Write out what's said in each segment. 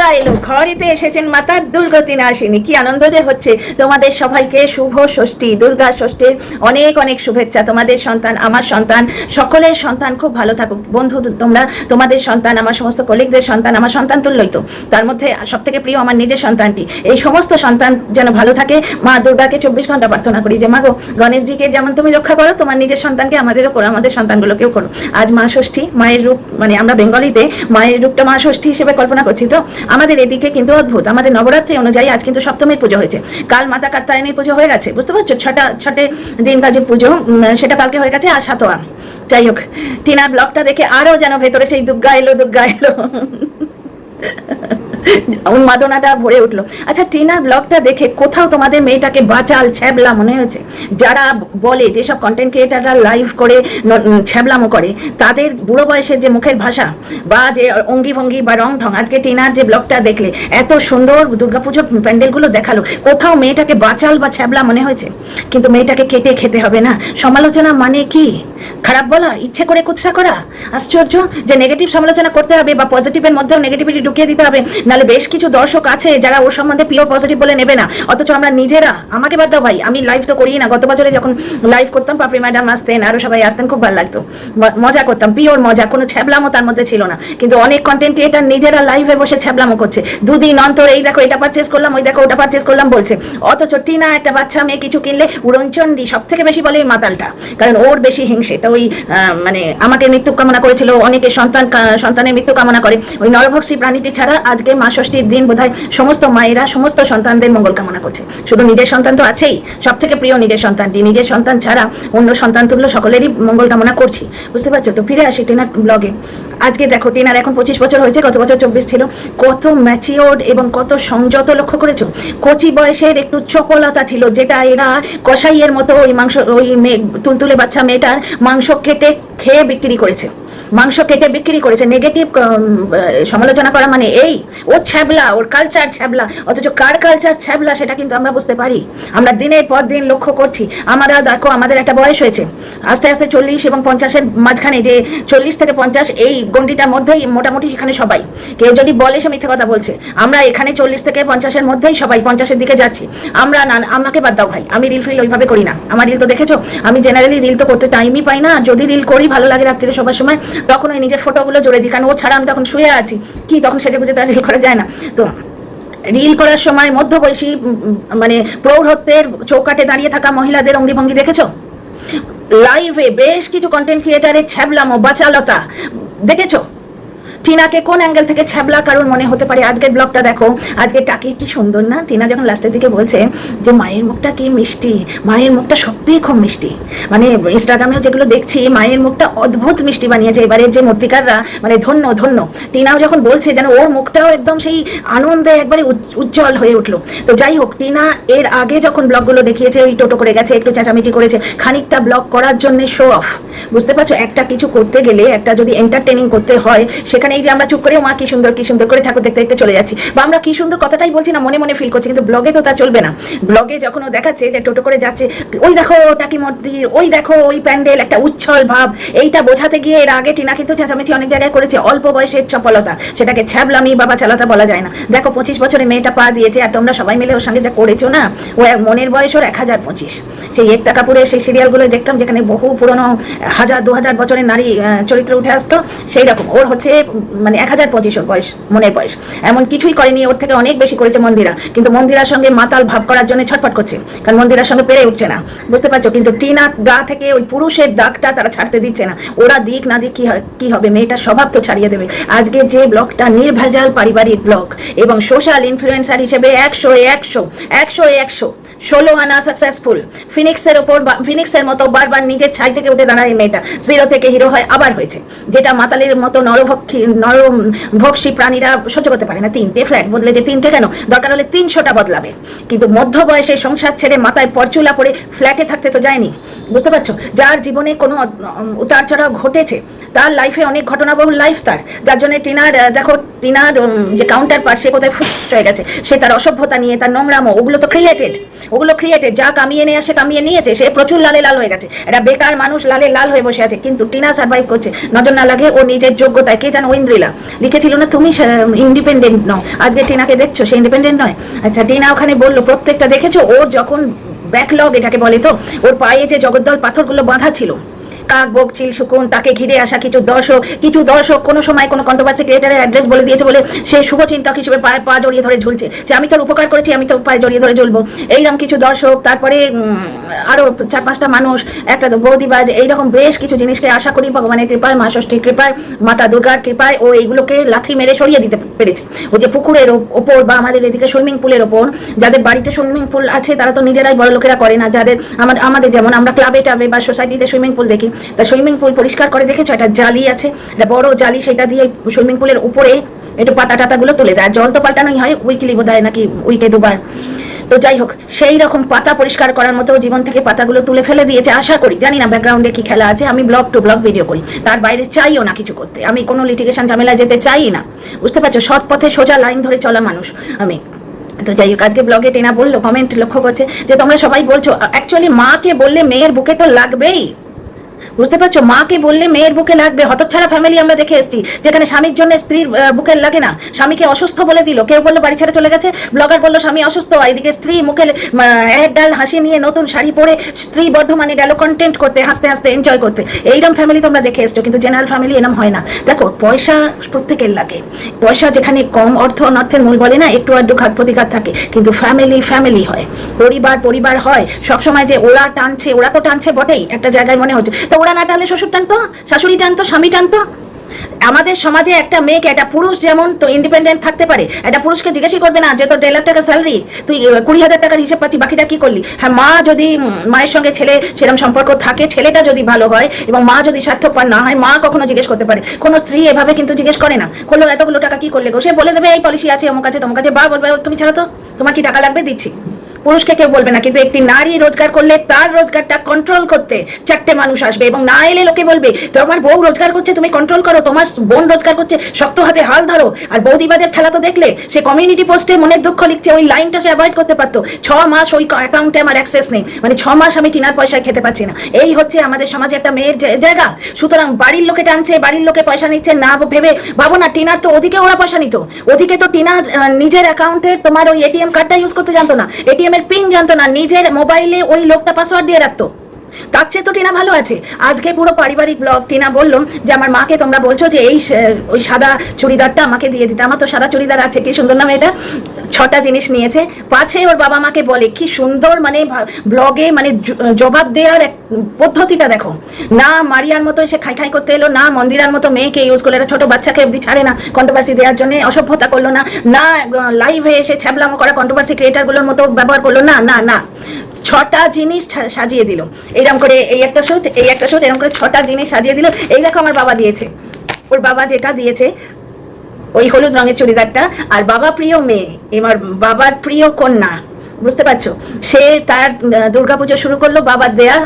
টাকা এলো। ঘরেতে এসেছেন মাতার দুর্গতি না আসেনি কি আনন্দ যে হচ্ছে। তোমাদের সবাইকে শুভ ষষ্ঠী, দুর্গা ষষ্ঠীর অনেক অনেক শুভেচ্ছা। তোমাদের সন্তান, আমার সন্তান, সকলের সন্তান খুব ভালো থাকুক। বন্ধু, তোমরা, তোমাদের সন্তান, আমার সমস্ত কলিগদের সন্তান, আমার সন্তান তুল্যই তো। তার মধ্যে সব থেকে প্রিয় আমার নিজের সন্তানটি। এই সমস্ত সন্তান যেন ভালো থাকে, মা দুর্গাকে চব্বিশ ঘণ্টা প্রার্থনা করি যে, মা গো, গণেশজিকে যেমন তুমি রক্ষা করো, তোমার নিজের সন্তানকে আমাদেরও করো, আমাদের সন্তানগুলোকেও করো। আজ মা ষষ্ঠী, মায়ের রূপ মানে আমরা বেঙ্গলিতে মায়ের রূপটা মা ষষ্ঠী হিসেবে কল্পনা করছি তো। আমাদের এদিকে কিন্তু অদ্ভুত। আমাদের নবরাত্রি অনুযায়ী আজ কিন্তু সপ্তমীর পুজো হয়েছে। কাল মাতা কাত্তায়নীর পুজো হয়ে গেছে, বুঝতে পারছ? ছটা, ছটে দিন কাজের পুজো সেটা কালকে হয়ে গেছে আর সাতোয়া। যাই হোক, টিনার ব্লগটা দেখে আরও যেন ভেতরে সেই দুগ্গা এলো দুগ্গা এলো। উন্মাদনাটা ভরে উঠল। আচ্ছা টিনার ব্লগটা দেখে কোথাও তোমাদের মেয়েটাকে বাচাল ছ্যাবলা মনে হয়েছে? যারা বলে যেসব কন্টেন্ট ক্রিয়েটাররা লাইভ করে ছ্যাবলামো করে, তাদের বুড়ো বয়সের যে মুখের ভাষা বা যে অঙ্গি ভঙ্গি বা রং ঢং, আজকে টিনার যে ব্লগটা দেখলে, এত সুন্দর দুর্গাপুজোর প্যান্ডেলগুলো দেখাল, কোথাও মেয়েটাকে বাঁচাল বা ছ্যাবলা মনে হয়েছে? কিন্তু মেয়েটাকে কেটে খেতে হবে না। সমালোচনা মানে কি? খারাপ বলা? ইচ্ছে করে কুৎসা করা? আশ্চর্য? যে নেগেটিভ সমালোচনা করতে হবে বা পজিটিভের মধ্যেও নেগেটিভিটি ঢুকিয়ে দিতে হবে। নাহলে বেশ কিছু দর্শক আছে যারা ওর সম্বন্ধে পিওর পজিটিভ বলে নেবে না। অথচ আমরা নিজেরা, আমাকে বাদ দাও ভাই, আমি লাইভ তো করি না। গত বছরে যখন লাইভ করতাম, পাপড়ি ম্যাডাম আসতেন আরও সবাই আসতেন, খুব ভালো লাগতো। মজা করতাম পিওর মজা, কোনো ছ্যাবলামো তার মধ্যে ছিল না। কিন্তু অনেক কন্টেন্ট ক্রিয়েটার নিজেরা লাইভে বসে ছ্যাবলামো করছে। দুদিন অন্তর, এই দেখো, এটা পারচেস করলাম, ওই দেখো, ওটা পারচেস করলাম, বলছে। অথচ টিনা, একটা বাচ্চা, মেয়ে কিছু কিনলে উড়নচন্ডী সব থেকে বেশি বলে মাতালটা। কারণ ওর বেশি হিংসে। তো ওই মানে আমাকে মৃত্যু কামনা করেছিল, অনেকে সন্তান সন্তানের মৃত্যু কামনা করে। ওই নরভক্ষী প্রাণীটি ছাড়া আজকে মা ষষ্ঠীর দিন বোধহয় সমস্ত মায়েরা, সমস্ত সন্তানদের মঙ্গল কামনা করছে। শুধু নিজের সন্তান তো আছেই সব থেকে প্রিয় নিজের সন্তানটি। নিজের সন্তান ছাড়া অন্য সন্তান তুল্য সকলেরই মঙ্গল কামনা করছি। বুঝতে পারছ? তো ফিরে আসি টিনার ব্লগে আজকে দেখো, টিনার এখন পঁচিশ বছর হয়েছে গত বছর? চব্বিশ ছিল। কত ম্যাচিওর্ড এবং কত সংযত লক্ষ্য করেছ? কচি বয়সের একটু চপলতা ছিল, যেটা এরা কসাইয়ের মতো ওই মাংস, ওই মেয়ে, তুলতুলে বাচ্চা মেয়েটার মাংস কেটে খেয়ে বিক্রি করেছে। মাংস কেটে বিক্রি করেছে। নেগেটিভ সমালোচনা করা মানে এই, ও ছ্যাবলা, ওর কালচার ছ্যাবলা, অথচ কার কালচার ছ্যাবলা সেটা কিন্তু আমরা বুঝতে পারি। আমরা দিনের পর দিন লক্ষ্য করছি, আমরা দেখো, আমাদের একটা বয়স হয়েছে। আস্তে আস্তে চল্লিশ এবং পঞ্চাশের মাঝখানে যে চল্লিশ থেকে পঞ্চাশ, এই গণ্ডিটার মধ্যেই মোটামুটি এখানে সবাই। কেউ যদি বলে সে মিথ্যে কথা বলছে, আমরা এখানে চল্লিশ থেকে পঞ্চাশের মধ্যেই সবাই পঞ্চাশের দিকে যাচ্ছি। আমরা না, আমাকে বাদ দাও ভাই, আমি রিল ফিল ওইভাবে করি না। আমার রিল তো দেখেছ? আমি জেনারেলি রিল তো করতে টাইমই পাই না। যদি রিল করি, ভালো লাগে রাত্রিরে সবার সময় তখন ওই নিজের ফটোগুলো জোরে দিই, কারণ ও ছাড়া আমি তখন শুয়ে আছি। কি, তখন সেটা বুঝে তার রিল করা যায় না। তো রিল করার সময় মধ্যবয়সী মানে প্রৌঢ়ত্বের চৌকাটে দাঁড়িয়ে থাকা মহিলাদের অঙ্গিভঙ্গি দেখেছ? লাইভে বেশ কিছু কন্টেন্ট ক্রিয়েটারের ছ্যাবলামো বাচালতা। দেখেছ? টিনাকে কোন অ্যাঙ্গেল থেকে ছ্যাবলা কারণ মনে হতে পারে? আজকের ব্লগটা দেখো। আজকে টাকি কি সুন্দর, না? টিনা যখন লাস্টের দিকে বলছে যে, মায়ের মুখটা কি মিষ্টি? মায়ের মুখটা সত্যিই খুব মিষ্টি। মানে ইনস্টাগ্রামেও যেগুলো দেখছি, মায়ের মুখটা অদ্ভুত মিষ্টি বানিয়েছে। এবারে যে মূর্তিকাররা মানে ধন্য ধন্য, টিনাও যখন বলছে যেন ওর মুখটাও একদম সেই আনন্দে একবারে উজ্জ্বল হয়ে উঠল। তো যাই হোক, টিনা এর আগে যখন ব্লগগুলো দেখিয়েছে, ওই টোটো করে গেছে, একটু চেঁচামেচি করেছে, খানিকটা ব্লগ করার জন্য শো অফ বুঝতে পারছ? একটা কিছু করতে গেলে, একটা যদি এন্টারটেনিং করতে হয় সেখানে এই যে আমরা চুপ করে মা কি সুন্দর কি সুন্দর করে ঠাকুর দেখতে দেখতে চলে যাচ্ছি। বা আমরা কি সুন্দর কথাটাই বলছি না, মনে মনে ফিল করছি, কিন্তু ব্লগে তো তা চলবে না। ব্লগে যখন ও দেখাচ্ছে যে টোটো করে যাচ্ছে, ওই দেখো, টাকি মন্দির, ওই দেখো, ওই প্যান্ডেল, একটা উচ্ছল ভাব। এইটা বোঝাতে গিয়ে এর আগে টিনা কিন্তু চেঁচামেচি অনেক জায়গায় করেছে, অল্প বয়সের চপলতা। সেটাকে ছ্যাবলামি বাবা চালাতা বলা যায় না। দেখো, পঁচিশ বছরে মেয়েটা পা দিয়েছে, আর তোমরা সবাই মিলে ওর সঙ্গে যা করেছ না, ও এক মনের বয়স ওর এক হাজার পঁচিশ। সেই একতা কাপুরের সেই সিরিয়ালগুলো দেখতাম, যেখানে বহু পুরনো, হাজার দু হাজার বছরের নারী চরিত্র উঠে আসতো, সেই রকম। ওর হচ্ছে মানে এক হাজার পঁচিশ বয়স, মনের বয়স। এমন কিছুই করেনি, ওর থেকে অনেক বেশি করেছে মন্দিরা। কিন্তু মন্দিরার সঙ্গে মাতাল ভাব করার জন্য ছটফট করছে। কারণ মন্দিরার সঙ্গে পেরে উঠছে না। বুঝতে পারছ? কিন্তু টিনা গা থেকে ওই পুরুষের দাগটা তারা ছাড়তে দিচ্ছে না। ওরা দিক না দিক কি হয়, কি হবে? মেয়েটার স্বভাব তো ছাড়িয়ে দেবে। আজকে যে ব্লগটা নির্ভেজাল পারিবারিক ব্লগ এবং সোশ্যাল ইনফ্লুয়েন্সার হিসেবে একশো একশো একশো একশো, ষোলো আনা সাকসেসফুল ফিনিক্সের ওপর ফিনিক্সের মতো বারবার নিজের ছাই থেকে উঠে দাঁড়ায় মেয়েটা। জিরো থেকে হিরো হয়, আবার হয়েছে। যেটা মাতালের মতো নরভক্ষী নরভক্ষী প্রাণীরা সহ্য করতে পারে না। তিনটে ফ্ল্যাট বদলে যে তিনটে কেন? দরকার হলে তিনশোটা বদলাবে। কিন্তু মধ্য বয়সে সংসার ছেড়ে মাথায় পরচুলা পড়ে ফ্ল্যাটে থাকতে তো যায়নি। বুঝতে পারছ? যার জীবনে কোনো উতার চড়াও ঘটেছে, তার লাইফে অনেক ঘটনাবহুল লাইফ তার। যার জন্য টিনার দেখো, টিনার যে কাউন্টার পার্ট সে কোথায় ফুট হয়ে গেছে, সে তার অসভ্যতা নিয়ে, তার নোংরামো, ওগুলো তো ক্রিয়েটেড ওগুলো ক্রিয়েটেড যা কামিয়ে নিয়ে আসে, কামিয়ে নিয়েছে, সে প্রচুর লালে লাল হয়ে গেছে। এটা বেকার মানুষ লালে লাল হয়ে বসে আছে, কিন্তু টিনা সার্ভাইভ করছে। নজর না লাগে ও নিজের যোগ্যতায় কে জানে উইন্দ্রিলা লিখেছিল না তুমি ইন্ডিপেন্ডেন্ট নও। আজকে টিনাকে দেখছ? সে ইন্ডিপেন্ডেন্ট নয়? আচ্ছা টিনা ওখানে বলল, প্রত্যেকটা দেখেছ? ওর যখন ব্যাকলগ এটাকে বলে তো, ওর পায়ে যে জগদ্দল পাথরগুলো বাঁধা ছিল কাক বকচিল শুকুন তাকে ঘিরে আসা কিছু দর্শক কিছু দর্শক কোনো সময় কোনো কন্ট্রোভার্সি ক্রিয়েটারের অ্যাড্রেস বলে দিয়েছে বলে সে শুভচিন্তক হিসেবে পায়ে পা জড়িয়ে ধরে ঝুলছে। যে আমি তোর উপকার করেছি আমি তোর পায়ে জড়িয়ে ধরে ঝুলবো। এইরকম কিছু দর্শক তারপরে উম, আরও চার পাঁচটা মানুষ একটা বৌদিবাজ এইরকম বেশ কিছু জিনিসকে আশা করি ভগবানের কৃপায় মা ষষ্ঠীর কৃপায় মাতা দুর্গার কৃপায় ও এইগুলোকে লাথি মেরে সরিয়ে দিতে পেরেছে। ও যে পুকুরের ওপ- ওপর বা আমাদের এদিকে সুইমিং পুলের ওপর যাদের বাড়িতে সুইমিং পুল আছে তারা তো নিজেরাই বড় লোকেরা করে না। যাদের আমাদের যেমন আমরা ক্লাবে টাবে বা সোসাইটিতে সুইমিং পুল দেখি তা সুইমিং পুল পরিষ্কার করে দেখেছ? একটা জালি আছে। একটা বড় জালি, সেটা দিয়ে সুইমিং পুলের উপরে একটু পাতা টাতাগুলো তুলে দেয়। জল তো পাল্টানোই হয় উইকলি বোধ হয় নাকি উইকে দুবার। তো যাই হোক, সেই রকম পাতা পরিষ্কার করার মতো জীবন থেকে পাতাগুলো তুলে ফেলে দিয়েছে। আশা করি, জানি না ব্যাকগ্রাউন্ডে কি খেলা আছে, আমি ব্লগ টু ব্লগ ভিডিও করি। তার বাইরে চাইও না কিছু করতে। আমি কোনো লিটিগেশন ঝামেলা যেতে চাই না। বুঝতে পারছ? সৎ পথে সোজা লাইন ধরে চলা মানুষ আমি। তো যাই হোক, আজকে ব্লগে টেনা বলল কমেন্ট লক্ষ্য করছে যে তোমরা সবাই বলছো অ্যাকচুয়ালি মাকে বললে মেয়ের বুকে তো লাগবেই। বুঝতে পারছ? মাকে বললে মেয়ের বুকে লাগবে। হতচ্ছাড়া ফ্যামিলি আমরা দেখে এসেছি, যেখানে স্বামীর জন্য স্ত্রীর বুকে লাগে না। স্বামীকে অসুস্থ বলে দিল। কেউ বলল, বাড়ি ছেড়ে চলে গেছে? ব্লগার বলল, স্বামী অসুস্থ। এদিকে স্ত্রী মুখে এক ডাল হাসি নিয়ে নতুন শাড়ি পরে স্ত্রী বর্ধমানে গেল কন্টেন্ট করতে, হাসতে হাসতে এনজয় করতে। এইরকম ফ্যামিলি তোমরা দেখে এসছো, কিন্তু জেনারেল ফ্যামিলি এরম হয় না। দেখো, পয়সা প্রত্যেকের লাগে। পয়সা যেখানে কম অর্থ অনর্থের মূল বলে না, একটু আধটু ঘাত প্রতিঘাত থাকে। কিন্তু ফ্যামিলি ফ্যামিলি হয়। পরিবার পরিবার হয়। সবসময় যে ওরা টানছে, ওরা তো টানছে বটেই। একটা জায়গায় মনে হচ্ছে তো ওরা না টানলে শ্বশুর টানতো, শাশুড়ি টানতো, স্বামী টানতো। আমাদের সমাজে একটা মেয়েকে, একটা পুরুষ যেমন তো ইন্ডিপেন্ডেন্ট থাকতে পারে, একটা পুরুষকে জিজ্ঞাসা করবে না যে তোর দেড় লাখ টাকা স্যালারি তুই কুড়ি হাজার টাকার হিসেব পাচ্ছি বাকিটা কি করলি? হ্যাঁ মা যদি মায়ের সঙ্গে ছেলে সেরকম সম্পর্ক থাকে, ছেলেটা যদি ভালো হয় এবং মা যদি স্বার্থপর না হয়, মা কখনো জিজ্ঞেস করতে পারে। কোনো স্ত্রী এভাবে কিন্তু জিজ্ঞেস করে না। করল এতগুলো টাকা কি করলে গো? সে বলে দেবে, এই পলিসি আছে, অমুক আছে তোমার কাছে বা বলবে তুমি ছাড়া তো, তোমার কি টাকা লাগবে? দিচ্ছি। পুরুষকে কেউ বলবে না, কিন্তু একটি নারী রোজগার করলে তার রোজগারটা কন্ট্রোল করতে চারটে মানুষ আসবে এবং না এলে লোকে বলবে তোমার বউ রোজগার করছে, তুমি কন্ট্রোল করো, তোমার বোন রোজগার করছে, শক্ত হাতে হাল ধরো। আর বৌদিবাজের খেলা তো দেখলে, সে কমিউনিটি পোস্টে মনের দুঃখ লিখছে, ওই লাইনটা সে অ্যাভয়েড করতে পারতো। ছ মাস ওই অ্যাকাউন্টে আমার অ্যাক্সেস নেই। মানে ছ মাস আমি টিনার পয়সায় খেতে পাচ্ছি না। এই হচ্ছে আমাদের সমাজে একটা মেয়ের জায়গা। সুতরাং বাড়ির লোকে টানছে, বাড়ির লোকে পয়সা নিচ্ছে, না ভেবে ভাবো না, টিনার তো ওদিকে ওরা পয়সা নিত। ওদিকে তো টিনার নিজের অ্যাকাউন্টে তোমার ওই এটিএম কার্ডটা ইউজ করতে জানতো না। এটিএম এর পিন জানতো না নিজের মোবাইলে ওই লোকটা পাসওয়ার্ড দিয়ে রাখতো। তার চেয়ে তো টিনা ভালো আছে। আজকে পুরো পারিবারিক ব্লগ, টিনা বলল যে, আমার মাকে তোমরা বলছো যে, এই ওই সাদা চুড়িদারটা আমাকে দিয়ে দিতে। আমার তো সাদা চুড়িদার আছে, কি সুন্দর নাম এটা? ছটা জিনিস নিয়েছে। পাছে ওর বাবা মাকে বলে, কি সুন্দর মানে ব্লগে মানে জবাব দেওয়ার এক পদ্ধতিটা দেখো। না মারিয়ার মতো সে খাই খাই করতে এলো, না মন্দিরার মতো মেয়েকে ইউজ করল। ছোট বাচ্চাকে অব্দি ছাড়ে না কন্ট্রোভার্সি দেওয়ার জন্য অসভ্যতা করল না। না লাইভে এসে ছ্যাবলামো করা কন্ট্রোভার্সি ক্রিয়েটারগুলোর মতো ব্যবহার করল না না না। ছটা জিনিস সাজিয়ে দিল। এইরকম করে এই একটা শ্যুট এই একটা শ্যুট এরকম করে ছটা জিনিস সাজিয়ে দিল। এই দেখো আমার বাবা দিয়েছে। ওর বাবা যেটা দিয়েছে, ওই হলুদ রঙের চুড়িদারটা, আর বাবা প্রিয় মেয়ে, এবার বাবার প্রিয় কন্যা, বুঝতে পারছ? সে তার দুর্গা দুর্গাপুজো শুরু করল, বাবার দেয়া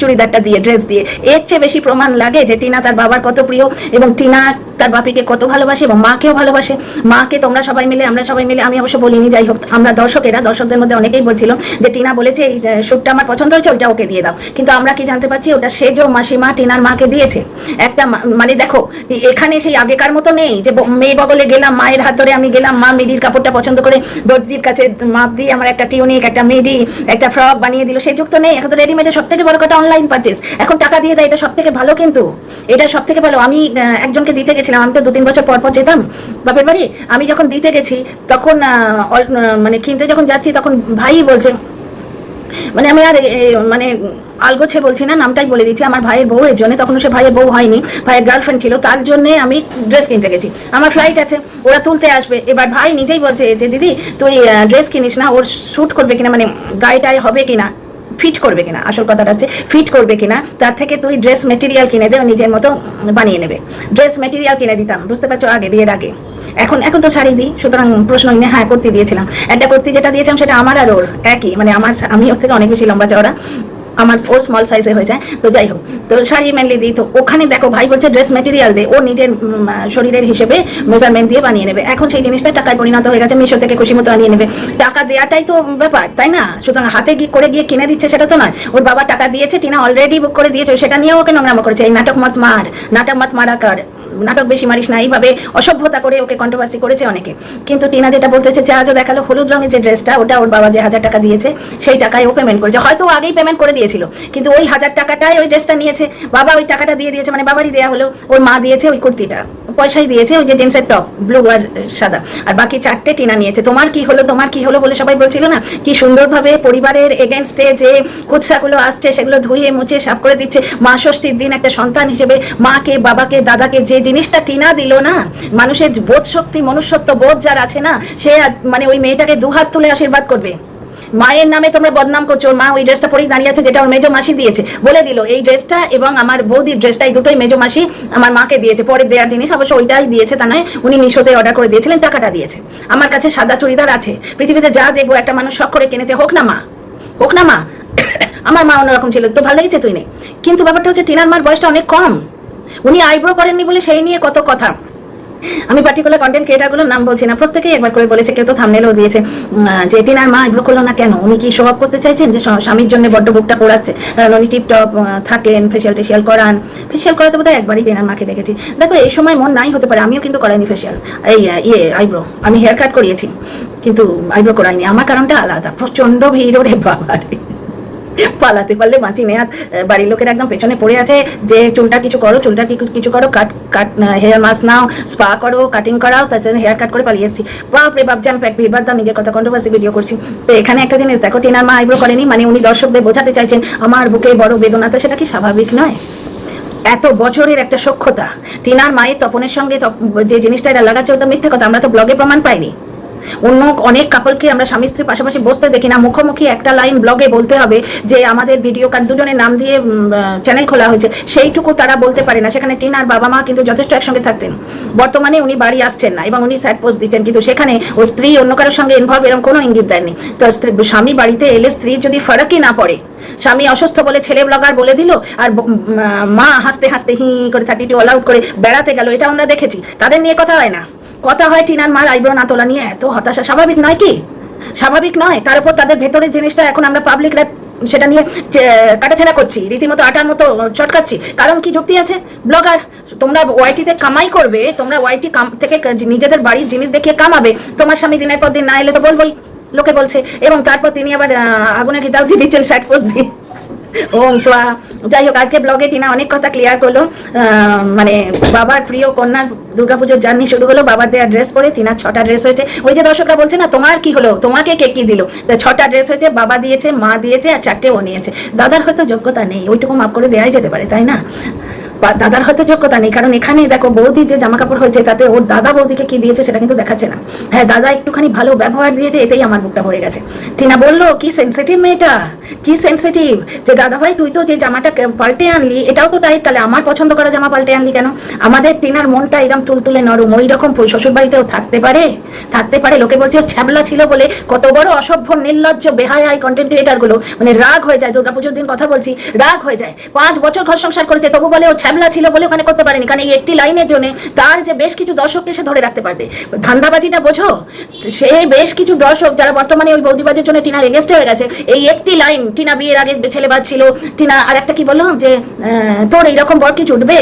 চুড়িদারটা দিয়ে ড্রেস দিয়ে। এর চেয়ে বেশি প্রমাণ লাগে যে টিনা তার বাবার কত প্রিয় এবং টিনা তার বাপিকে কত ভালোবাসে এবং মাকেও ভালোবাসে। মাকে তোমরা সবাই মিলে, আমরা সবাই মিলে, আমি অবশ্য বলিনি, যাই হোক, আমরা দর্শকেরা, দর্শকদের মধ্যে অনেকেই বলছিল যে টিনা বলেছে, এই শ্যুটটা আমার পছন্দ হয়েছে, ওইটা ওকে দিয়ে দাও। কিন্তু আমরা কি জানতে পারছি, ওটা সেজো মাসিমা টিনার মাকে দিয়েছে। একটা মানে দেখো এখানে সেই আগেকার মতো নেই যে মেয়ে বগলে গেলাম, মায়ের হাত ধরে আমি গেলাম, মা মিডির কাপড়টা পছন্দ করে দর্জির কাছে মাপ দিয়ে আমার একটা টিউনিক, একটা মিডি, একটা ফ্রক বানিয়ে দিল, সেই যুক্ত নেই, এখন তো রেডিমেডে সব থেকে বড় কথা অনলাইন পারচেস এখন টাকা দিয়ে দেয়, এটা সব থেকে ভালো কিন্তু। এটা সব থেকে ভালো। আমি একজনকে দিতে গেছিলাম, আমি তো দু তিন বছর পর পর যেতাম। বাপের বাড়ি, আমি যখন দিতে গেছি, তখন মানে কিনতে যখন যাচ্ছি, তখন ভাই বলছে মানে আমি আর মানে আলগোছে বলছি না, নামটাই বলে দিচ্ছি। আমার ভাইয়ের বউ এর জন্য তখন সে ভাইয়ের বউ হয়নি, ভাইয়ের গার্লফ্রেন্ড ছিল, তার জন্য আমি ড্রেস কিনতে গেছি। আমার ফ্লাইট আছে, ওরা তুলতে আসবে। এবার ভাই নিজেই বলছে, যে দিদি, তুই ড্রেস কিনিস না, ওর শ্যুট করবে কিনা মানে গায়েটায় হবে কিনা। ফিট করবে কিনা, আসল কথাটা হচ্ছে ফিট করবে কিনা, তার থেকে তুই ড্রেস মেটেরিয়াল কিনে দে নিজের মতো বানিয়ে নেবে। ড্রেস মেটেরিয়াল কিনে দিতাম, বুঝতে পারছ? আগে, বিয়ের আগে। এখন এখন তো শাড়ি দিই, সুতরাং প্রশ্ন নিয়ে হ্যাঁ করতে দিয়েছিলাম। একটা করতে যেটা দিয়েছিলাম, সেটা আমার আর ওর একই। মানে আমার, আমি ওর থেকে অনেক বেশি লম্বা চওড়া। আমার ওর স্মল সাইজে হয়ে যায়। তো যাই হোক, তো শাড়ি মেনলি দিই। তো ওখানে দেখো, ভাই বলছে ড্রেস মেটেরিয়াল দে। ও নিজের শরীরের হিসেবে মেজারমেন্ট দিয়ে বানিয়ে নেবে। এখন সেই জিনিসটা টাকায় পরিণত হয়ে গেছে, মিশো থেকে খুশি মতো আনিয়ে নেবে। টাকা দেওয়াটাই তো ব্যাপার, তাই না? সুতরাং হাতে গিয়ে, করে গিয়ে কিনে দিচ্ছে সেটা তো নয়। ওর বাবা টাকা দিয়েছে, টিনা অলরেডি বুক করে দিয়েছে, সেটা নিয়েও ওকে নোংরামো করেছে। এই নাটক মত মার, নাটক মত মারা কর নাটক বেশি মারিস না। এইভাবে অসভ্যতা করে ওকে কন্ট্রোভার্সি করেছে অনেকে। কিন্তু টিনা যেটা বলতেছে যে আজও দেখাল হলুদ রঙের যে ড্রেসটা ওটা ওর বাবা যে হাজার টাকা দিয়েছে, সেই টাকায় ও পেমেন্ট করেছে। হয়তো ও আগেই পেমেন্ট করে দিয়েছিল, কিন্তু ওই হাজার টাকাটাই ওই ড্রেসটা নিয়েছে। বাবা ওই টাকাটা দিয়ে দিয়েছে মানে বাবারই দেওয়া হলো। ওর মা দিয়েছে ওই কুর্তিটা। পয়সাই দিয়েছে ওই যে জিন্সের টপ, ব্লু আর সাদা। আর বাকি চারটে টিনা নিয়েছে। তোমার কি হলো, তোমার কি হলো বলে সবাই বলছিল না? কি সুন্দরভাবে পরিবারের এগেনস্টে যে কুৎসাগুলো আসছে, সেগুলো ধুয়ে মুছে সাফ করে দিচ্ছে। মা ষষ্ঠীর দিন একটা সন্তান হিসেবে মাকে, বাবাকে, দাদাকে যে জিনিসটা টিনা দিল না, মানুষের বোধ শক্তি, মনুষ্যত্ব বোধ যার আছে না, সে মানে ওই মেয়েটাকে দুহাত তুলে আশীর্বাদ করবে। মায়ের নামে তোমরা বদনাম করছ মা ওই ড্রেসটা পরেই দাঁড়িয়ে আছে, যেটা ওর মেজো মাসি দিয়েছে। বলে দিল, এই ড্রেসটা এবং আমার বৌদির ড্রেসটা এই দুটোই মেজো মাসি আমার মাকে দিয়েছে। পরে দেওয়ার জিনিস অবশ্য ওইটাই দিয়েছে তা নয়, উনি মিশোতে অর্ডার করে দিয়েছিলেন, টাকাটা দিয়েছে। আমার কাছে সাদা চুড়িদার আছে। পৃথিবীতে যা দেখব, একটা মানুষ শখ করে কিনেছে, হোক না মা, হোক না মা, আমার মা অন্যরকম ছিল, তো ভালো লেগেছে তুই নে। কিন্তু ব্যাপারটা হচ্ছে, টিনার মার বয়সটা অনেক কম। উনি আইব্রো করেননি বলে সেই নিয়ে কত কথা। আমি পার্টিকুলার কন্টেন্ট ক্রিয়েটারগুলোর নাম বলছি না। প্রত্যেকেই একবার করে বলেছে, কেউ তো থামনেলও দিয়েছে। যে টিনার মা এগুলো করল না কেন? উনি কি শো করতে চাইছেন? যে স্বামীর জন্য বড্ড বুকটা পোড়াচ্ছে। কারণ উনি টিপটপ থাকেন ফেসিয়াল টেসিয়াল করান। ফেসিয়াল করাতে বোধহয় একবারই টিনার মাকে দেখেছি। দেখো, এই সময় মন নাই হতে পারে, আমিও কিন্তু করাইনি ফেসিয়াল এই ইয়ে আইব্রো আমি হেয়ার কাট করিয়েছি। কিন্তু আইব্রো করাইনি। আমার কারণটা আলাদা। প্রচণ্ড ভিড় ওরে বাবা। পালাতে পারলে বাঁচি নেহাত বাড়ির লোকের একদম পেছনে পড়ে আছে যে চুলটা কিছু করো, চুলটা কিছু- করো, কাট কাট হেয়ার মাস্ক নাও স্পা করো কাটিং করাও, তার জন্য হেয়ার কাট করে পালিয়ে এসেছি। বাপ রে বাপ জ্যাম প্যাক ভিড় দাম নিজের কথা কন্ট্রোভার্সি ভিডিও করছি। তো এখানে একটা জিনিস দেখো টিনার মা আইব্রো করেনি মানে উনি দর্শকদের বোঝাতে চাইছেন, আমার বুকে বড় বেদনা তো সেটা কি স্বাভাবিক নয়? এত বছরের একটা সক্ষতা টিনার মায়ের তপনের সঙ্গে যে জিনিসটা এটা লাগাচ্ছে, ওটা মিথ্যে কথা, আমরা তো ব্লগে প্রমাণ পাইনি। অন্য অনেক কাপলকে আমরা স্বামী স্ত্রীর পাশাপাশি বসতে দেখি না। মুখোমুখি একটা লাইন ব্লগে বলতে হবে যে, আমাদের ভিডিও কার্ড দুজনের নাম দিয়ে চ্যানেল খোলা হয়েছে। সেইটুকু তারা বলতে পারে না। সেখানে টিনার বাবা মা কিন্তু যথেষ্ট একসঙ্গে থাকতেন। বর্তমানে উনি বাড়ি আসছেন না এবং উনি স্যাড পোস্ট দিচ্ছেন। কিন্তু সেখানে ও স্ত্রী অন্য কারোর সঙ্গে ইনভলভ এরকম কোনো ইঙ্গিত দেননি। তো স্ত্রী- স্বামী বাড়িতে এলে স্ত্রীর যদি ফারাকই না পড়ে, স্বামী অসুস্থ বলে ছেলে ব্লগার বলে দিল, আর মা হাসতে হাসতে হি করে থার্টি টু অল আউট করে বেড়াতে গেল, এটা আমরা দেখেছি। তাদের নিয়ে কথা হয় না। কথা হয় টিনার মার আইব্রো না তোলা নিয়ে এত হতাশা। স্বাভাবিক নয় কি? স্বাভাবিক নয়। তার উপর তাদের ভেতরের জিনিসটা এখন আমরা পাবলিকরা সেটা নিয়ে কাটাছেড়া করছি। রীতিমতো আটার মতো চটকাচ্ছি। কারণ কি যুক্তি আছে? ব্লগার তোমরা ওয়াইটিতে কামাই করবে, তোমরা ওয়াইটি থেকে নিজেদের বাড়ির জিনিস দেখিয়ে কামাবে। তোমার স্বামী দিনের পর দিন না এলে তো বলবোই, লোকে বলছে। এবং তারপর তিনি আবার আগুনে কি তাও দিয়ে দিচ্ছেন স্যাট পোস্ট দিয়ে। ওম সোয়া যাই হোক, আজকে ব্লগে টিনা অনেক কথা ক্লিয়ার করল। মানে বাবার প্রিয় কন্যার দুর্গাপুজোর জার্নি শুরু হলো। বাবার দেওয়া ড্রেস পরে টিনার ছটা ড্রেস হয়েছে। ওই যে দর্শকরা বলছে না, তোমার কি হলো? তোমাকে কে কি দিল? ছটা ড্রেস হয়েছে, বাবা দিয়েছে, মা দিয়েছে, আর চারটে ও নিয়েছে। দাদার হয়তো যোগ্যতা নেই, ওইটুকু মাপ করে দেওয়াই যেতে পারে, তাই না? দাদার হয়তো যোগ্যতা নেই। কারণ এখানে দেখো বৌদির যে জামা কাপড় হয়েছে, তাতে ওর দাদা বৌদিকে কি দিয়েছে সেটা কিন্তু দেখাচ্ছে না। হ্যাঁ দাদা একটুখানি ভালো ব্যবহার দিয়েছে, এতেই আমার বুকটা ভরে গেছে। টিনা বলল, কি সেন্সিটিভ মেয়েটা? কি সেন্সিটিভ যে দাদা ভাই, তুই তো যে জামাটা পাল্টে আনলি, এটাও তো টাইট তাহলে আমার পছন্দ করা জামা পাল্টে আনলি কেন? আমাদের টিনার মনটা এরকম তুলতুলে নরম। ওই রকম শ্বশুর বাড়িতেও থাকতে পারে? থাকতে পারে। লোকে বলছে ছ্যাবলা ছিল বলে কত বড় অসভ্য, নির্লজ্জ, বেহায় আই কন্টেন্ট ক্রিয়েটারগুলো। মানে রাগ হয়ে যায়। দুর্গাপুজোর দিন কথা বলছি, রাগ হয়ে যায়। পাঁচ বছর ঘর সংসার করেছে, তবু বলে ও ছ্যাবলা ছিল বলে ওখানে করতে পারেনি। কারণ এই একটি লাইনের জন্য তার যে বেশ কিছু দর্শককে সে ধরে রাখতে পারবে। ধান্দাবাজিটা বোঝো? সে বেশ কিছু দর্শক যারা বর্তমানে ওই বৌদিবাজের জন্য টিনার এগেস্ট হয়ে গেছে, এই একটি লাইন টিনা বিয়ের আগে ছেলে ছিল, টিনা আর একটা কি বলল? যে তোর এইরকম বর কি জুটবে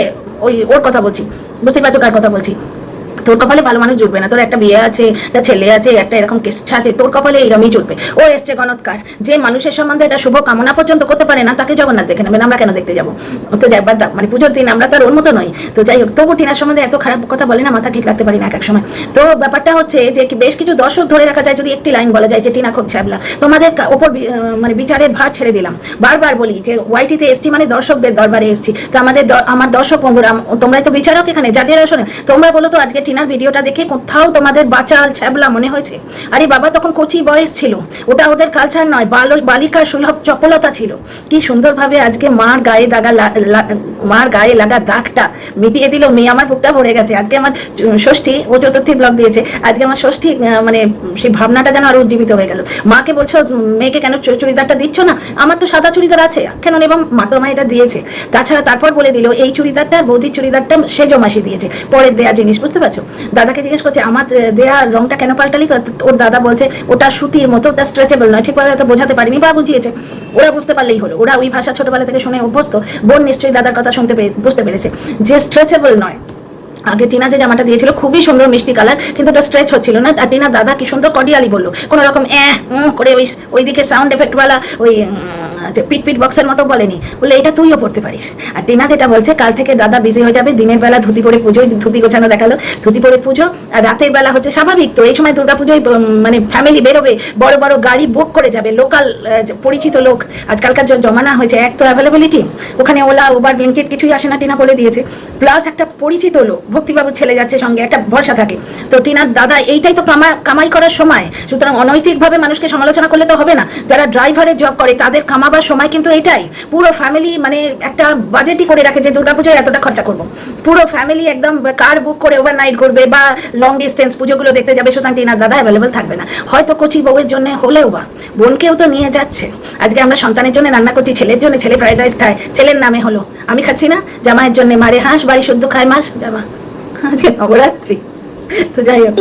ওই ওর কথা বলছি। বুঝতে পারছ কার কথা বলছি? তোর কপালে ভালো মানুষ জুটবে না, তোর একটা বিয়ে আছে, একটা ছেলে আছে, একটা এরকম কেচ্ছা আছে, তোর কপালে এইরমই জুটবে। ও এসছে গণৎকার, যে মানুষের সম্বন্ধে এটা শুভ কামনা পর্যন্ত করতে পারে না, তাকে জগন্নাথ দেখে নেবেন, আমরা কেন দেখতে যাব? তো যাই বাদ মানে পুজোর দিন আমরা তো আর ওর মতো নই। তো যাই হোক, তবু টিনার সম্বন্ধে এত খারাপ কথা বলে না, মাথা ঠিক রাখতে পারি না এক এক সময়। তো ব্যাপারটা হচ্ছে যে বেশ কিছু দর্শক ধরে রাখা যায়, যদি একটি লাইন বলা যায় যে, টিনা, খুব ছ্যাবলা। তোমাদের ওপর মানে বিচারের ভার ছেড়ে দিলাম। বারবার বলি যে, ওয়াইটিতে এসছি মানে দর্শকদের দরবারে এসছি। তো আমাদের আমার দর্শক বন্ধুরা, তোমরাই তো বিচারক এখানে, যাদের আসলে তোমরা বলো তো আজকে টিনার ভিডিওটা দেখে কোথাও তোমাদের বাচাল ছ্যাবলা মনে হয়েছে। আরে বাবা, তখন কচি বয়স ছিল। ওটা ওদের কালচার নয়, বাল বালিকার সুলভ চপলতা ছিল। কি সুন্দরভাবে আজকে মার গায়ে দাগা মার গায়ে লাগা দাগটা মিটিয়ে দিল। মেয়ে আমার বুকটা ভরে গেছে। আজকে আমার ষষ্ঠী, ও চতুর্থী ব্লগ দিয়েছে। আজকে আমার ষষ্ঠী মানে সেই ভাবনাটা যেন আরও উজ্জীবিত হয়ে গেল। মাকে বলছো, মেয়েকে কেন চুড়িদারটা দিচ্ছ না? আমার তো সাদা চুড়িদার আছে। কেন এবং মা তো এটা দিয়েছে। তাছাড়া তারপর বলে দিল, এই চুড়িদারটা, বৌদির চুড়িদারটা সেজো মাসি দিয়েছে। পরের দেয়া জিনিস, বুঝতে পারছ? দাদাকে জিজ্ঞেস করছে, আমার দেয়া রংটা কেন পাল্টালি? তো ওর দাদা বলছে, ওটা সুতির মতো, ওটা স্ট্রেচেবল নয়। ঠিকভাবে হয়তো বোঝাতে পারিনি, বা বুঝিয়েছে। ওরা বুঝতে পারলেই হলো। ওরা ওই ভাষা ছোটবেলা থেকে শুনে অভ্যস্ত। বোন নিশ্চয়ই দাদার কথা শুনতে বুঝতে পেরেছে। যে স্ট্রেচেবল নয় আগে টিনা যে জামাটা দিয়েছিল খুবই সুন্দর মিষ্টি কালার, কিন্তু ওটা স্ট্রেচ হচ্ছিল না। আর টিনা দাদা কি সুন্দর কডিয়ালি বলল, কোনো রকম অ্যাঁ করে ওই, ওইদিকে সাউন্ড এফেক্টওয়ালা ওই পিট পিট বক্সের মতো বলেনি। বলে এটা তুইও পড়তে পারিস। আর টিনা যেটা বলছে, কাল থেকে দাদা বিজি হয়ে যাবে, দিনের বেলা ধুতি পরে পুজো ধুতি গোছানো দেখাল, ধুতি পরে পুজো, আর রাতের বেলা হচ্ছে স্বাভাবিক তো, এই সময় দুর্গা পুজোয় মানে ফ্যামিলি বেরোবে, বড় বড় গাড়ি বুক করে যাবে লোকাল পরিচিত লোক। আজকালকার জমানা হয়েছে, এক তো অ্যাভেলেবিলিটি ওখানে ওলা উবার ব্লিঙ্কিট কিছুই আসে না, টিনা বলে দিয়েছে। প্লাস একটা পরিচিত লোক ভক্তিবাবুর ছেলে যাচ্ছে সঙ্গে, একটা ভরসা থাকে। তো টিনার দাদা, এইটাই তো কামা, কামাই করার সময়। সুতরাং অনৈতিকভাবে মানুষকে সমালোচনা করলে তো হবে না। যারা ড্রাইভারের জব করে, তাদের কামাবার সময় কিন্তু এটাই পুরো ফ্যামিলি মানে একটা বাজেটই করে রাখে যে দুর্গাপুজোয় এতটা খরচা করব। পুরো ফ্যামিলি একদম কার বুক করে ওভারনাইট করবে বা লং ডিস্টেন্স পুজোগুলো দেখতে যাবে, সুতরাং টিনার দাদা অ্যাভেলেবেল থাকবে না। হয়তো কচি বউয়ের জন্য হলেও বা, বোনকেও তো নিয়ে যাচ্ছে। আজকে আমরা সন্তানের জন্য রান্না করছি, ছেলের জন্য ছেলে ফ্রাইড রাইস খায়, ছেলের নামে হলো, আমি খাচ্ছি না? জামাইয়ের জন্য মারে হাঁস, বাড়ি শুদ্ধ খায় মাস, জামা। আজকে নবরাত্রি। তো যাই হোক,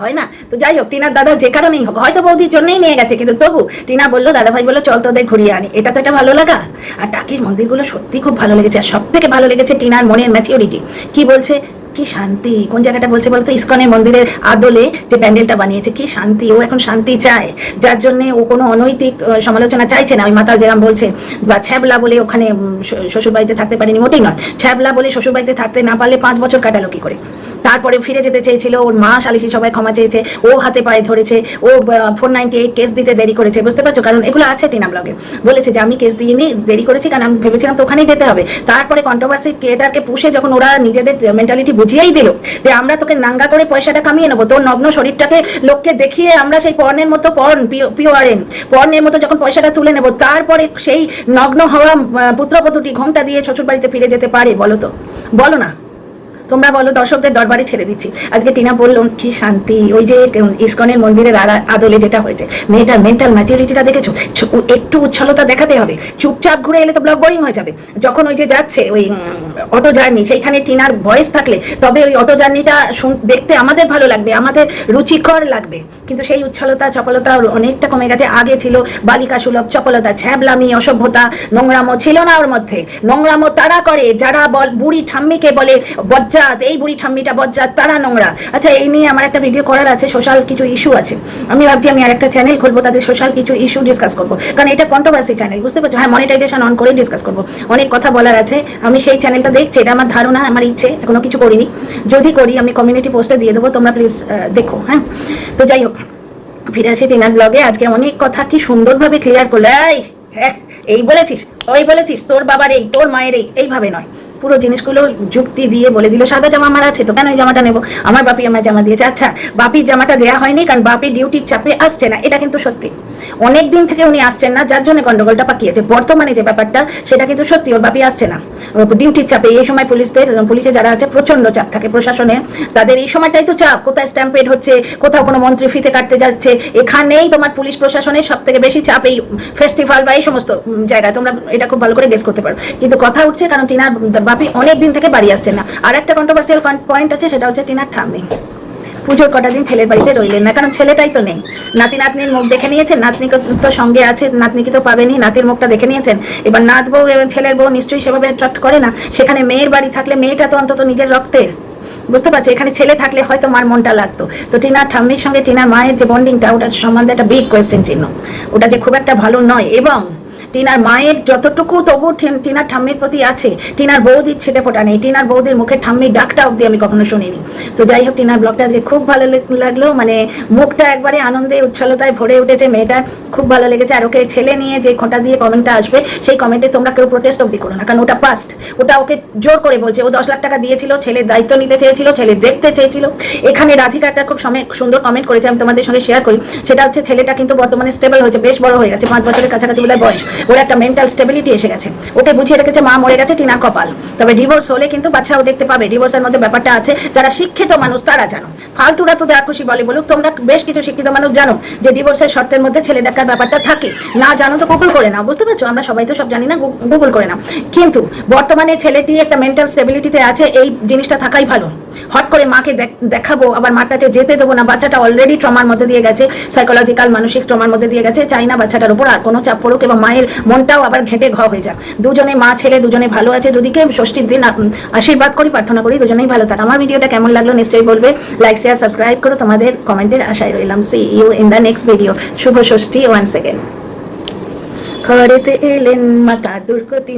হয় না? তো যাই হোক, টিনার দাদা যে কারণেই হোক, হয়তো বৌদির জন্যই নিয়ে গেছে, কিন্তু তবু টিনা বলল দাদা ভাই বলল, চল তোদের ঘুরিয়ে আনি। এটা তো একটা ভালো লাগা। আর টাকির মন্দিরগুলো সত্যি খুব ভালো লেগেছে, আর সব থেকে ভালো লেগেছে টিনার মনের ম্যাচিওরিটি কি বলছে? কি শান্তি? কোন জায়গাটা বলছে বলতো? ইস্কনের মন্দিরের আদলে যে প্যান্ডেলটা বানিয়েছে, কি শান্তি? ও এখন শান্তি চায়। যার জন্য ও কোনো অনৈতিক সমালোচনা চাইছে না। ওই মাতা যেরাম বলছে, বা ছ্যাবলা বলে ওখানে শ্বশুরবাড়িতে থাকতে পারেনি, মোটেই নয়। ছ্যাবলা বলে শ্বশুরবাড়িতে থাকতে না পারলে পাঁচ বছর কাটালো কি করে। তারপরে ফিরে যেতে চেয়েছিল, ওর মা সালিশি সবাই ক্ষমা চেয়েছে, ও হাতে পায়ে ধরেছে, ও ফোর নাইনটি এইট কেস দিতে দেরি করেছে, বুঝতে পারছ? কারণ এগুলো আছে টিনা ব্লগে। বলেছে যে, আমি কেস দিয়ে নি দেরি করেছি, কারণ আমি ভেবেছিলাম তো ওখানেই যেতে হবে। তারপরে কন্ট্রোভার্সি ক্রিয়েটারকে পুষে যখন ওরা নিজেদের মেন্টালিটি বুঝিয়েই দিল যে আমরা তোকে নাঙ্গা করে পয়সাটা কামিয়ে নেব। তোর নগ্ন শরীরটাকে লোককে দেখিয়ে আমরা সেই পর্ণের মতো পর্ণ পিওয়ারেন পর্ণের মতো যখন পয়সাটা তুলে নেব, তারপরে সেই নগ্ন হওয়া পুত্রবধূটি ঘোমটা দিয়ে শ্বশুর বাড়িতে ফিরে যেতে পারে, বলো তো। বলো না। তোমরা বলো, দর্শকদের দরবারে ছেড়ে দিচ্ছি। আজকে টিনা বলল, কি শান্তি, ওই যে ইস্কনের মন্দিরের আদলে যেটা হয়েছে মেয়েটার মেন্টাল ম্যাচুরিটিটা দেখেছ? একটু উচ্ছলতা দেখাতে হবে। চুপচাপ ঘুরে এলে তো ব্লগ বোরিং হয়ে যাবে। যখন ওই যে যাচ্ছে, ওই অটো জার্নি সেইখানে টিনার ভয়েস থাকলে, তবে ওই অটো জার্নিটা দেখতে আমাদের ভালো লাগবে, আমাদের রুচিকর লাগবে। কিন্তু সেই উচ্ছলতা, চপলতা অনেকটা কমে গেছে। আগে ছিল বালিকা সুলভ, চপলতা, ছ্যাবলামি, অসভ্যতা, নোংরামো ছিল না ওর মধ্যে। নোংরামো তারা করে, যারা বল, বুড়ি ঠাম্মিকে বলে বজ্জাত, এই বুড়ি ঠাম্মিটা বজ্জাত, তারা নোংরা। আচ্ছা এই নিয়ে আমার একটা ভিডিও করার আছে সোশ্যাল কিছু ইস্যু আছে। আমি ভাবছি আমি আর একটা চ্যানেল খুলবো তাদের সোশ্যাল কিছু ইস্যু ডিসকাস করব। কারণ এটা কন্ট্রোভার্সি চ্যানেল বুঝতে পারছ? হ্যাঁ মনিটাইজেশন অন করে ডিসকাস করব। অনেক কথা বলার আছে, আমি সেই চ্যানেলটা দেখছি, এটা আমার ধারণা, আমার ইচ্ছে, এখনও কিছু করিনি। যদি করি, আমি কমিউনিটি পোস্টে দিয়ে দেবো, তোমরা প্লিজ দেখো হ্যাঁ? তো যাই হোক, ফিরে আসি টিনার ব্লগে আজকে অনেক কথা, কি সুন্দরভাবে ক্লিয়ার করল। এই হ্যাঁ এই বলেছিস, ওই বলেছিস, তোর বাবার এই, তোর মায়ের এই, এইভাবে নয়। পুরো জিনিসগুলো যুক্তি দিয়ে বলে দিল, সাদা জামা আমার আছে তো, কেন এই জামাটা নেব? আমার বাপি আমার জামা দিয়েছে। আচ্ছা বাপির জামাটা দেওয়া হয়নি, কারণ বাপি ডিউটির চাপে আসছে না, এটা কিন্তু সত্যি। অনেক দিন থেকে উনি আসছেন না, যার জন্য গন্ডগোলটা পাকিয়েছে। বর্তমানে যে ব্যাপারটা, সেটা কিন্তু সত্যি, ওর বাপি আসছে না। ডিউটির চাপে, এই সময় পুলিশদের, পুলিশে যারা আছে প্রচণ্ড চাপ থাকে প্রশাসনে। তাদের এই সময়টাই তো চাপ, কোথায় স্ট্যাম্পেড হচ্ছে, কোথাও কোনো মন্ত্রী ফিতে কাটতে যাচ্ছে। এখানেই তোমার পুলিশ প্রশাসনের সব থেকে বেশি চাপ, এই ফেস্টিভ্যাল বা এই সমস্ত জায়গায়। তোমরা এটা খুব ভালো করে গেস করতে পারো। কিন্তু কথা উঠছে, কারণ টিনার বাপি অনেক দিন থেকে বাড়ি আসছে না। আর একটা কন্ট্রোভার্সিয়াল পয়েন্ট আছে, সেটা হচ্ছে টিনার ঠাম্মি। পুজোর কটা দিন ছেলের বাড়িতে রইলেন না, কারণ ছেলেটাই তো নেই। নাতি নাতনির মুখ দেখে নিয়েছেন নাতনিকে তো সঙ্গে আছে নাতনিকে তো পাবেনই নাতির মুখটা দেখে নিয়েছেন। এবার নাত বউ এবং ছেলের বউ নিশ্চয়ই সেভাবে অ্যাট্রাক্ট করে না। সেখানে মেয়ের বাড়ি থাকলে মেয়েটা তো অন্তত নিজের রক্তের। বুঝতে পারছ? এখানে ছেলে থাকলে হয়তো মার মনটা লাগতো। তো টিনার ঠাম্মির সঙ্গে টিনার মায়ের যে বন্ডিংটা ওটার সম্বন্ধে একটা বিগ কোয়েশ্চেন চিহ্ন। ওটা যে খুব একটা ভালো নয়, এবং টিনার মায়ের যতটুকু তবু টিনার ঠাম্মির প্রতি আছে, টিনার বৌদির ছেটে ফোটা নেই। টিনার বৌদির মুখে ঠাম্মির ডাকটা অব্দি আমি কখনো শুনিনি। তো যাই হোক, টিনার ব্লগটা আজকে খুব ভালো লাগল। মানে মুখটা একবারে আনন্দে, উচ্ছলতায় ভরে উঠেছে মেয়েটার। খুব ভালো লেগেছে। আর ওকে ছেলে নিয়ে যে খোঁটা দিয়ে কমেন্টটা আসবে, সেই কমেন্টে তোমরা কেউ প্রোটেস্ট অব্দি করো না। কারণ ওটা পাস্ট ওটা ওকে জোর করে বলছে। ও দশ লাখ টাকা দিয়েছিল ছেলের দায়িত্ব নিতে চেয়েছিল, ছেলে দেখতে চেয়েছিল। এখানে রাধিকা একটা খুব সময় সুন্দর কমেন্ট করেছে। আমি তোমাদের সঙ্গে শেয়ার করি। সেটা হচ্ছে ছেলেটা কিন্তু বর্তমানে স্টেবল হয়েছে, বেশ বড় হয়ে গেছে, পাঁচ বছরের কাছাকাছি বোধহয় বয়স। ওর একটা মেন্টাল স্টেবিলিটি এসে গেছে। ওকে বুঝিয়ে রেখেছে, মা মরে গেছে, টিনার কপাল। তবে ডিভোর্স হলে কিন্তু বাচ্চাও দেখতে পাবে। ডিভোর্সের মধ্যে ব্যাপারটা আছে, যারা শিক্ষিত মানুষ তারা জানো। ফালতুরা তো দেয়া খুশি বলে বলুক, তোমরা বেশ কিছু শিক্ষিত মানুষ জানো যে ডিভোর্সের শর্তের মধ্যে ছেলে দেখার ব্যাপারটা থাকে। না জানো তো গুগল করে নাও, বুঝতে পারছ? আমরা সবাই তো সব জানি না গুগল করে নাও। কিন্তু বর্তমানে ছেলেটি একটা মেন্টাল স্টেবিলিটিতে আছে, এই জিনিসটা থাকাই ভালো। হট করে মাকে দেখ- দেখাবো, আবার মার কাছে যেতে দেবো না। বাচ্চাটা অলরেডি ট্রমার মধ্যে দিয়ে গেছে সাইকোলজিক্যাল মানসিক ট্রমার মধ্যে দিয়ে গেছে। চাই না বাচ্চাটার উপর আর কোনো চাপ পড়ুক এবং মায়ের মনটাও আবার ঘেঁটে ঘ হয়ে যাক। দুজনে মা, ছেলে, দুজনে ভালো আছে। যদি ষষ্ঠীর দিন আশীর্বাদ করি, প্রার্থনা করি, দুজনেই ভালো থাক। আমার ভিডিওটা কেমন লাগল নিশ্চয়ই বলবে। লাইক শেয়ার সাবস্ক্রাইব করো। তোমাদের কমেন্টের আশায় রইলাম। See you in the next video Shubho Shashthi one second ঘরেতে এলেন মাতা দুর্গতি